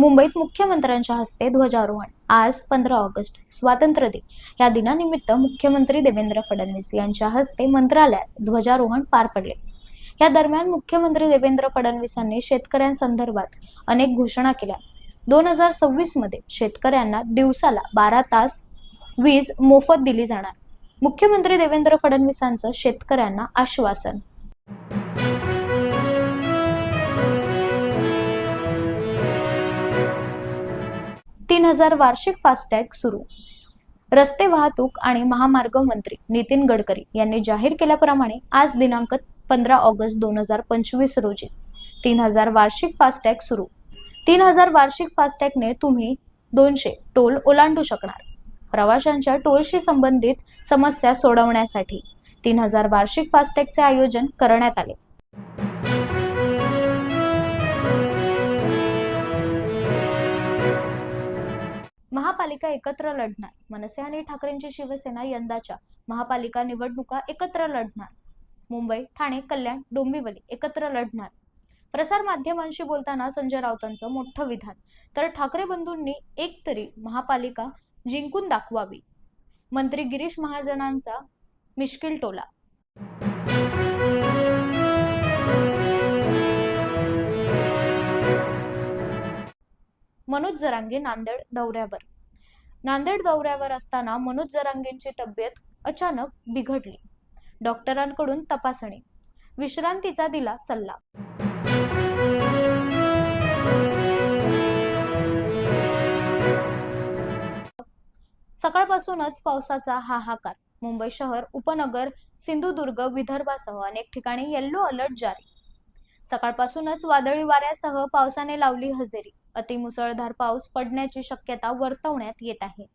मुंबईत मुख्यमंत्र्यांच्या हस्ते ध्वजारोहण. आज पंधरा ऑगस्ट स्वातंत्र्य दिन. या दिनानिमित्त मुख्यमंत्री देवेंद्र फडणवीस यांच्या हस्ते मंत्रालयात ध्वजारोहण पार पडले. या दरम्यान मुख्यमंत्री देवेंद्र फडणवीसांनी शेतकऱ्यांसंदर्भात अनेक घोषणा केल्या. दोन हजार सव्वीसमध्ये शेतकऱ्यांना दिवसाला बारा तास वीज मोफत दिली जाणार. मुख्यमंत्री देवेंद्र फडणवीसांचं शेतकऱ्यांना आश्वासन. हजार वार्षिक फास्टॅग सुरू. रस्ते वाहतूक आणि महामार्ग मंत्री नितीन गडकरी यांनी जाहीर केल्याप्रमाणे आज दिनांक पंधरा ऑगस्ट दोन हजार पंचवीस रोजी तीन हजार वार्षिक फास्टॅग सुरू. तीन हजार वार्षिक फास्टॅगने तुम्ही दोनशे टोल ओलांडू शकणार. प्रवाशांच्या टोलशी संबंधित समस्या सोडवण्यासाठी तीन हजार वार्षिक फास्टॅगचे आयोजन करण्यात आले. महापालिका एकत्र लढणार. मनसे आणि ठाकरेंची शिवसेना यंदाच्या महापालिका निवडणुका एकत्र लढणार. मुंबई ठाणे कल्याण डोंबिवली एकत्र लढणार. प्रसार माध्यमांशी बोलताना संजय राऊतांचं मोठं विधान. तर ठाकरे बंधूंनी एक तरी महापालिका जिंकून दाखवावी. मंत्री गिरीश महाजनांचा मिश्किल टोला. मनोज जरांगे नांदेड दौऱ्यावर. नांदेड दौऱ्यावर असताना मनोज जरांगेंची तब्येत अचानक बिघडली. डॉक्टरांकडून तपासणी. विश्रांतीचा दिला सल्ला. सकाळपासूनच पावसाचा हाहाकार. मुंबई शहर उपनगर सिंधुदुर्ग विदर्भासह अनेक ठिकाणी येल्लो अलर्ट जारी. सकाळपासूनच वादळी वाऱ्यासह पावसाने लावली हजेरी. अतिमुसळधार पाऊस पडण्याची शक्यता वर्तवण्यात येत आहे.